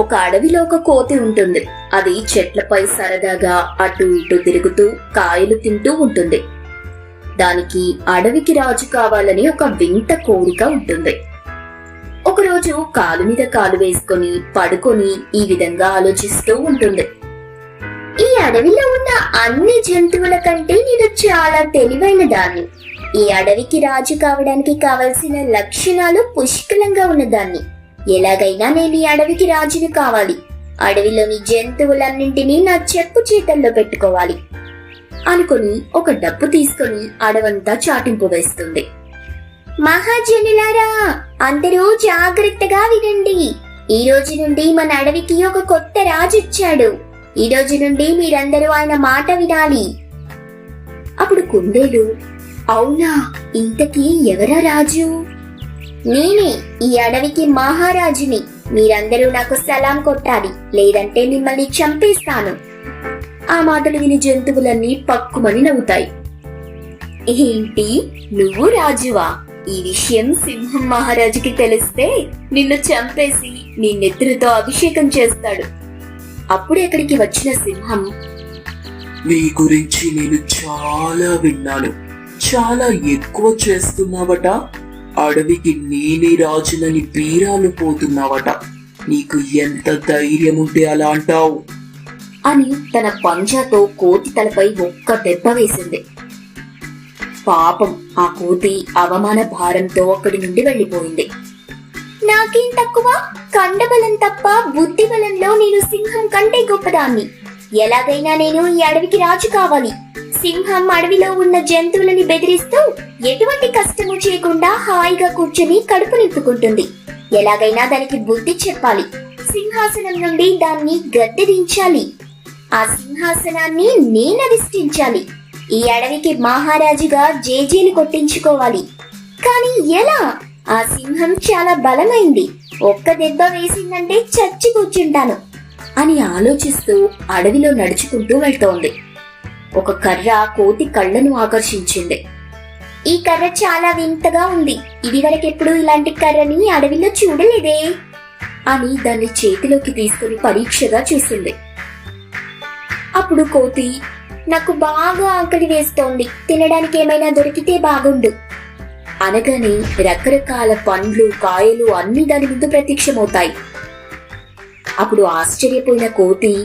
ఒక అడవిలో ఒక కోతి ఉంటుంది. అది చెట్లపై సరదాగా అటు ఇటు తిరుగుతూ కాయలు తింటూ ఉంటుంది. దానికి అడవికి రాజు కావాలని ఒక వింత కోరిక ఉంటుంది. ఒకరోజు కాలు మీద కాలు వేసుకొని పడుకొని ఈ విధంగా ఆలోచిస్తూ ఉంటుంది. ఈ అడవిలో ఉన్న అన్ని జంతువుల కంటే నేను చాలా తెలివైన దాన్ని. ఈ అడవికి రాజు కావడానికి కావలసిన లక్షణాలు పుష్కలంగా ఉన్నదాన్ని. ఎలాగైనా నేను ఈ అడవికి రాజుని కావాలి. అడవిలోని జంతువులన్నింటినీ నా చెప్పు చేతల్లో పెట్టుకోవాలి. అనుకుని ఒక డబ్బు తీసుకొని అడవంతా చాటింపు వేస్తుంది. మహాజనులారా అందరూ జాగ్రత్తగా వినండి. ఈ రోజు నుండి మన అడవికి ఒక కొత్త రాజు వచ్చాడు. ఈ రోజు నుండి మీరందరూ ఆయన మాట వినాలి. అప్పుడు కుందేలు అవునా ఇంతకీ ఎవరా రాజు? నేనే ఈ అడవికి మహారాజుని. మీరందరూ నాకు సలాం కొట్టాలి లేదంటే మిమ్మల్ని చంపేస్తాను. ఆ మాటలు విని జంతువులన్నీ పక్కుమని నవ్వుతాయి. ఏంటి? నువ్వు రాజువా? ఈ విషయం సింహం మహారాజుకి తెలిస్తే నిన్ను చంపేసి నీ నెత్తులతో అభిషేకం చేస్తాడు. అప్పుడు ఎక్కడికి వచ్చిన సింహం నీ గురించి నేను చాలా విన్నాను. చాలా ఎక్కువ చేస్తున్నావట. అడవికి నేనే రాజునని బీరాలు పోతున్నావట. నీకు ఎంత ధైర్యం ఉంటే అలా అంటావు? అని తన పంజాతో కోతి తలపై ఒక్క దెబ్బ వేసింది. పాపం ఆ కోతి అవమాన భారంతో అక్కడి నుండి వెళ్ళిపోయింది నాకేం తక్కువ? కండబలం తప్ప బుద్ధి బలంలో నేను సింహం కంటే గొప్పదాన్ని. ఎలాగైనా నేను ఈ అడవికి రాజు కావాలి. సింహం అడవిలో ఉన్న జంతువులని బెదిరిస్తూ ఎటువంటి కష్టము చేయకుండా హాయిగా కూర్చొని కడుపు నింపుకుంటుంది. ఎలాగైనా దానికి బుద్ధి చెప్పాలి. సింహాసనం నుండి దాన్ని గద్దెదించాలి ఆ సింహాసనాన్ని నేనధిష్ఠించాలి ఈ అడవికి మహారాజుగా జేజేలు కొట్టించుకోవాలి. కానీ ఎలా? ఆ సింహం చాలా బలమైంది. ఒక్క దెబ్బ వేసిందంటే చచ్చి కూర్చుంటాను అని ఆలోచిస్తూ అడవిలో నడుచుకుంటూ వెళ్తోంది. ఒక కర్ర కోతి కళ్ళను ఆకర్షించింది. ఈ కర్ర చాలా వింతగా ఉంది. ఇదివరకెప్పుడు ఇలాంటి కర్రని అడవిలో చూడలేదే. అని దాన్ని చేతిలోకి తీసుకుని పరీక్షగా చూసింది. అప్పుడు కోతి నాకు బాగా ఆకలి వేస్తోంది. తినడానికి ఏమైనా దొరికితే బాగుండు. అనగానే రకరకాల పండ్లు కాయలు అన్ని దాని ముందు ప్రత్యక్షమవుతాయి. అప్పుడు ఆశ్చర్యపోయిన కోతి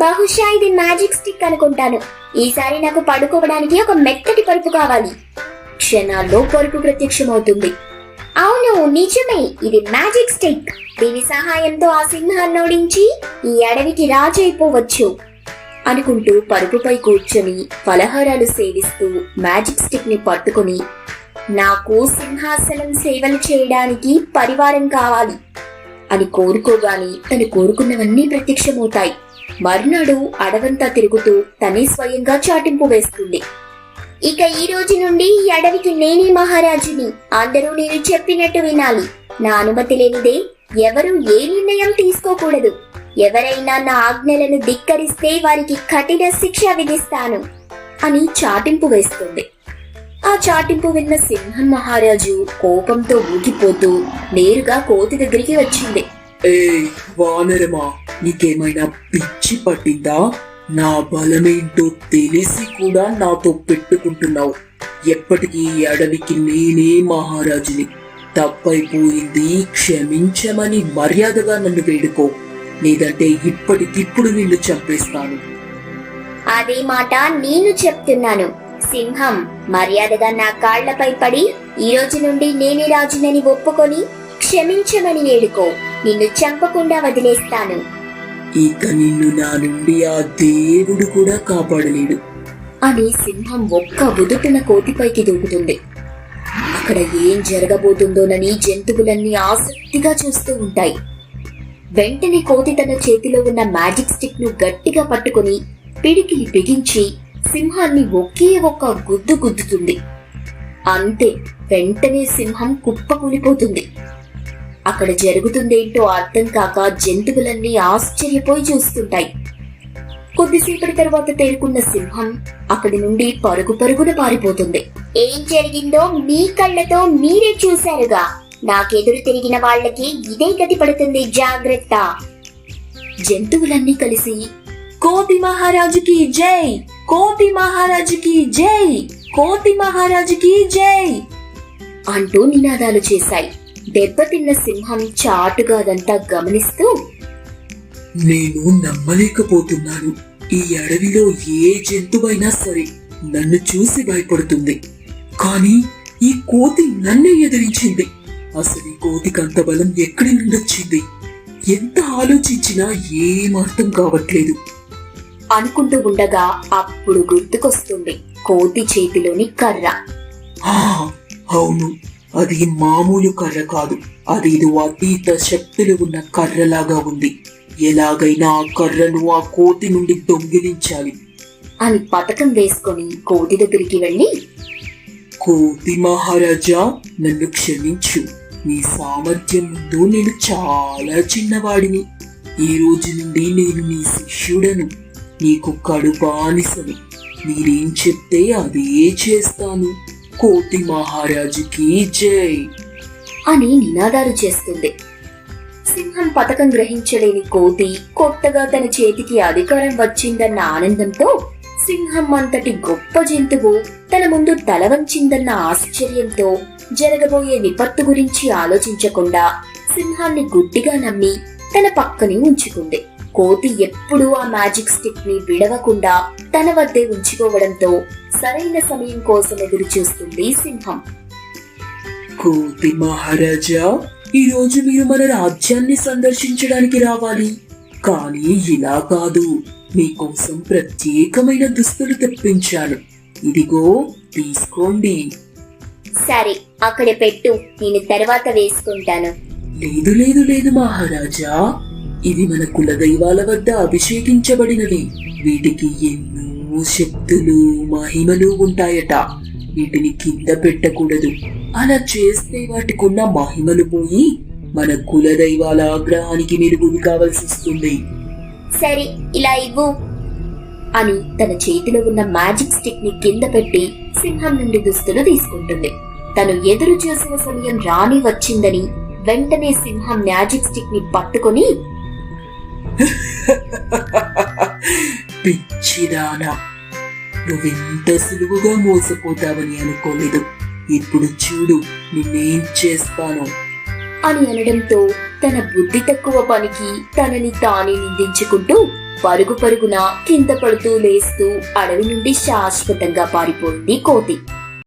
బహుశా ఇది మ్యాజిక్ స్టిక్ అనుకుంటాను. ఈసారి నాకు పడుకోవడానికి ఒక మెత్తటి పరుపు కావాలి. క్షణాల్లో పరుపు ప్రత్యక్షమవుతుంది. అవును నిజమే. ఇది మ్యాజిక్ స్టిక్. దీని సహాయంతో ఆ సింహాన్ని ఓడించి ఈ అడవికి రాజు అయిపోవచ్చు. అనుకుంటూ పరుపుపై కూర్చొని ఫలహారాలు సేవిస్తూ మ్యాజిక్ స్టిక్ని పట్టుకుని నాకు సింహాసనం సేవలు చేయడానికి పరివారం కావాలి అని కోరుకోగాని తను కోరుకున్నవన్నీ ప్రత్యక్షమవుతాయి. మర్నాడు అడవంతా తిరుగుతూ తనే స్వయంగా చాటింపు వేస్తుంది. ఇక ఈ రోజు నుండి ఈ అడవికి నేనే మహారాజుని. అందరూ నేను చెప్పినట్టు వినాలి. నా అనుమతి లేనిదే ఎవరు ఏ నిర్ణయం తీసుకోకూడదు. ఎవరైనా నా ఆజ్ఞలను ధిక్కరిస్తే వారికి కఠిన శిక్ష విధిస్తాను అని చాటింపు వేస్తుంది. ఆ చాటింపు విన్న సింహం మహారాజు కోపంతో ఊగిపోతూ నేరుగా కోతి దగ్గరికి వచ్చింది. ఏ వానరమా నీకేమైనా పిచ్చి పట్టిందా? నా బలమేంటో తెలిసి కూడా నాతో పెట్టుకుంటున్నావు. ఎప్పటికీ అడవికి నేనే మహారాజుని. తప్పైపోయింది క్షమించమని మర్యాదగా నన్ను వేడుకో. లేదంటే ఇప్పటికిప్పుడు నిన్ను చంపేస్తాను. అదే మాట నేను చెప్తున్నాను. సింహం మర్యాదగా నా కాళ్ళపై పడి ఈ రోజు నుండి నేనే రాజునని ఒప్పుకొని క్షమించమని వేడుకో. నిన్ను చంపకుండా వదిలేస్తాను. ఇక నిన్ను నా నుండి ఆ దేవుడు కూడా కాపాడలేడు. అని సింహం ఒక్క ఉదుటిన కోటిపైకి దూకుతుంది. అక్కడ ఏం జరగబోతుందోనని జంతువులన్నీ ఆసక్తిగా చూస్తూ ఉంటాయి. వెంటనే కోతి తన చేతిలో ఉన్న మ్యాజిక్ స్టిక్ను గట్టిగా పట్టుకుని పిడికిలి బిగించి సింహాన్ని ఒకే ఒక్క గుద్దు గుద్దుతుంది. అంతే వెంటనే సింహం కుప్ప కూలిపోతుంది అక్కడ జరుగుతుందేంటో అర్థం కాక జంతువులన్నీ ఆశ్చర్యపోయి చూస్తుంటాయి. కొద్దిసేపటి తర్వాత తేరుకున్న సింహం అక్కడి నుండి పరుగు పరుగున పారిపోతుంది. ఏం జరిగిందో మీ కళ్ళతో మీరే చూశారుగా. నాకెదురు తిరిగిన వాళ్ళకి ఇదే గతి పడుతుంది జాగ్రత్త. జంతువులన్నీ కలిసి కోతి మహారాజుకి జై! కోతి మహారాజుకి జై! కోతి మహారాజుకి జై! అంటూ నినాదాలు చేశాయి. దెబ్బతిన్న సింహం చాటుగా అదంతా గమనిస్తూ నేను నమ్మలేకపోతున్నాను. ఈ అడవిలో ఏ జంతువైనా సరే నన్ను చూసి భయపడుతుంది. కానీ ఈ కోతి నన్నే ఎదిరించింది. అసలు ఈ కోతికి అంత బలం ఎక్కడి నుండి వచ్చింది? ఎంత ఆలోచించినా ఏం అర్థం కావట్లేదు. అనుకుంటూ ఉండగా అప్పుడు గుర్తుకొస్తుంది కోతి చేతిలోని కర్ర. అవును. అది మామూలు కర్ర కాదు. అది ఇది అతీత శక్తులు ఉన్న కర్రలాగా ఉంది. ఎలాగైనా ఆ కర్రను ఆ కోతి నుండి దొంగిలించాలి. అని పథకం వేసుకొని కోతి దగ్గరికి వెళ్ళి కోతి మహారాజా నన్ను క్షమించు. నీ సామర్థ్యం ముందు నేను చాలా చిన్నవాడిని. ఈ రోజు నుండి నేను నీ శిష్యుడను. నీకు కడుపానిసను మీరేం చెప్తే అదే చేస్తాను. కోతి మహారాజుకి జై. అని నినాదాలు చేస్తుంది సింహం పథకం గ్రహించలేని కోతి కొత్తగా తన చేతికి అధికారం వచ్చిందన్న ఆనందంతో సింహం అంతటి గొప్ప జంతువు తన ముందు తల వంచిందన్న ఆశ్చర్యంతో జరగబోయే విపత్తు గురించి ఆలోచించకుండా సింహాన్ని గుడ్డిగా నమ్మి తన పక్కనే ఉంచుకుంది. కోతి ఎప్పుడూ ఆ మ్యాజిక్ స్టిక్ని విడవకుండా తన వద్దే ఉంచుకోవడంతో సరైన సమయం కోసం ఎదురు చూస్తుంది సింహం. కోతి మహారాజా ఈ రోజు మీరు మన రాజ్యాన్ని సందర్శించడానికి రావాలి. కానీ ఇలా కాదు. మీకోసం ప్రత్యేకమైన దుస్తులు తెప్పించాను. ఇదిగో తీసుకోండి. సరే అక్కడ పెట్టు. నేను తర్వాత వేసుకుంటాను. లేదు లేదు లేదు మహారాజా. ఇది మన కుల దైవాల వద్ద అభిషేకించబడినవి వీటికి ఎన్నో శక్తులు మహిమలు ఉంటాయట. వీటిని కింద పెట్టకూడదు. అలా చేస్తే వాటికున్న మహిమలు పోయి మన కుల దైవాల ఆగ్రహానికి మీరు గురి కావాల్సి వస్తుంది. సరే ఇలా ఇవ్వు. అని తన చేతిలో ఉన్న మ్యాజిక్ స్టిక్ని కింద పెట్టి సింహం నుండి దుస్తులు తీసుకుంటుంది. తను ఎదురు చూసిన సమయం రాని వచ్చిందని వెంటనే సింహం మ్యాజిక్ స్టిక్ని పట్టుకొని పిచ్చిదానా. నువ్వెంత సులువుగా మోసపోతావని అనుకోలేదు. ఇప్పుడు చూడు నిన్నేం చేస్తాను. అని అనడంతో తన బుద్ధి తక్కువ పనికి తనని తానే నిందించుకుంటూ పరుగు పరుగున కింద పడుతూ లేస్తూ అడవి నుండి శాశ్వతంగా పారిపోయింది కోతి.